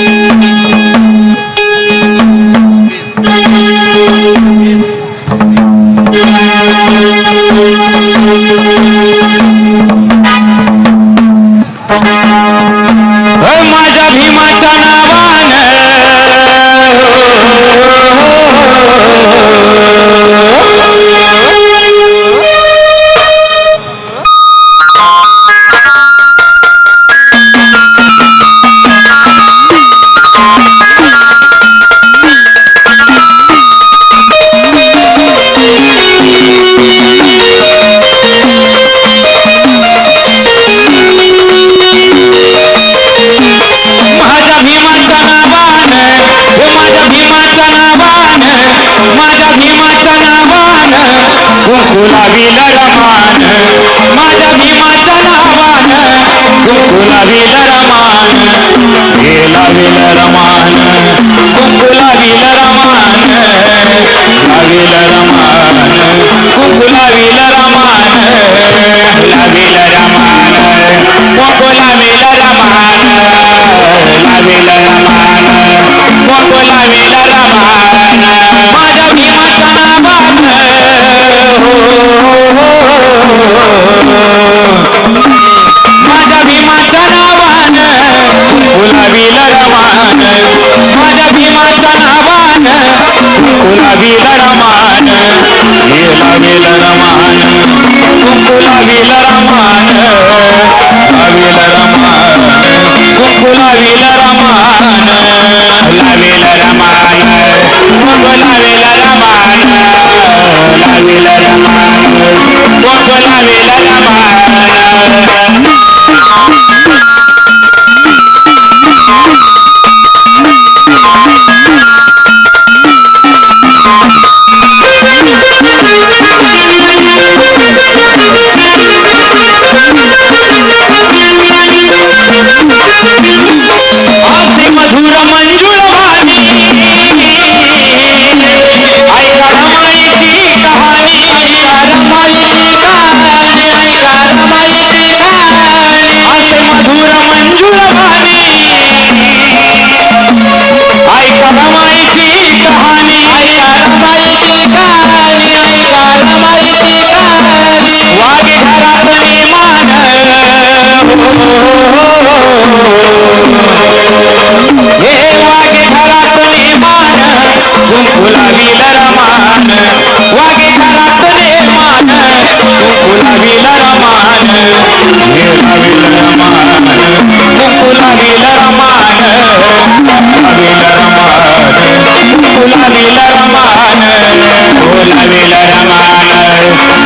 Música Raman माझ्या भीमाच्या नावान कुंकुला विल रमान गेला विल कुंकुलावील रमान. लावील रमान. कुंकुलावील रमान. लावील रमान. Guanabara.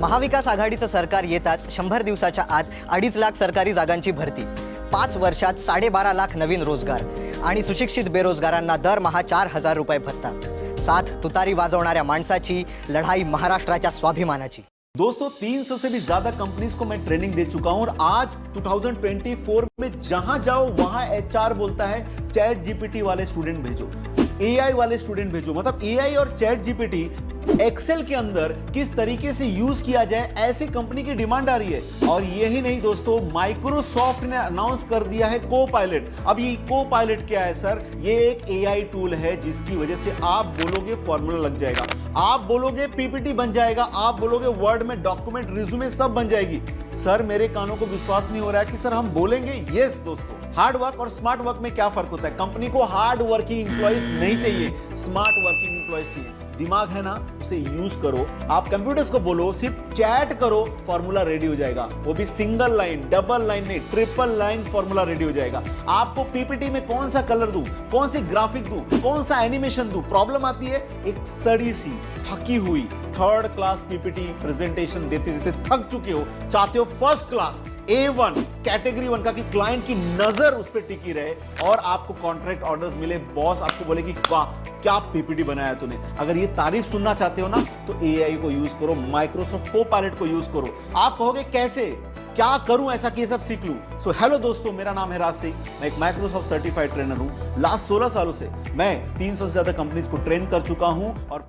महाविकास आघाडीचं सरकार येताच शंभर दिवसाच्या आत अडीच लाख सरकारी जागांची भरती. पाच वर्षात साडेबारा लाख नवीन रोज़गार सुशिक्षित बेरोजगारांना दरमहा चार हज़ार रुपये भत्ता. साथ तुतारी वाजवणाऱ्या माणसाची लढाई महाराष्ट्राच्या स्वाभिमानाची. दोस्तों 300 से भी ज़्यादा कंपनीज़ को मैं ट्रेनिंग दे चुका हूँ और आज 2024 में जहाँ जाओ, वहाँ एचआर बोलता है, चैट जीपीटी वाले स्टूडेंट भेजो। एआई वाले स्टूडेंट भेजो। मतलब एआई और चैट जीपीटी एक्सेल के अंदर किस तरीके से यूज़ किया जाए, ऐसी कंपनी की डिमांड आ रही है। और यही नहीं दोस्तों माइक्रोसॉफ्ट ने अनाउंस कर दिया है को पायलट अब ये को पायलट क्या है सर ये एक एआई टूल है, जिसकी वजह से आप बोलोगे फॉर्मूला लग जाएगा। आप बोलोगे पीपीटी बन जाएगा, आप बोलोगे वर्ड में डॉक्यूमेंट रिज्यूमे सब बन जाएगी। सर मेरे कानों को विश्वास नहीं हो रहा है कि सर हम बोलेंगे यस दोस्तों। हार्ड वर्क और स्मार्ट वर्क में क्या फ़र्क होता है? कंपनी को हार्ड वर्किंग इंप्लॉइज नहीं चाहिए। स्मार्ट वर्किंग इंप्लॉइज चाहिए। दिमाग है ना, उसे यूज़ करो। आप कंप्यूटर्स को बोलो, सिर्फ़ चैट करो फॉर्मूला रेडी हो जाएगा। वो भी सिंगल लाइन डबल लाइन नहीं ट्रिपल लाइन फॉर्मूला रेडी हो जाएगा। आपको पीपीटी में कौन सा कलर दूँ, कौन सी ग्राफिक दूँ, कौन सा एनिमेशन दूँ? प्रॉब्लम आती है, एक सड़ी सी, थकी हुई थर्ड क्लास पीपीटी प्रेजेंटेशन देते देते थक चुके हो, चाहते हो first class A one category one का कि क्लाइंट की नज़र उस पर टिकी रहे और आपको कॉन्ट्रैक्ट ऑर्डर्स मिले बॉस आपको बोले कि, वाह क्या पीपीटी बनाया तूने? अगर ये तारीफ़ सुनना चाहते हो ना तो एआई को यूज़ करो माइक्रोसॉफ्ट को पायलट को यूज़ करो। आप कहोगे, कैसे? क्या करूँ ऐसा कि ये सब सीख लूँ? सो हेलो दोस्तों, मेरा नाम है राज सिंह। मैं एक माइक्रोसॉफ्ट सर्टिफाइड ट्रेनर हूँ। लास्ट 16 सालों से मैं 300 से ज़्यादा कंपनीज़ को ट्रेन कर चुका हूँ और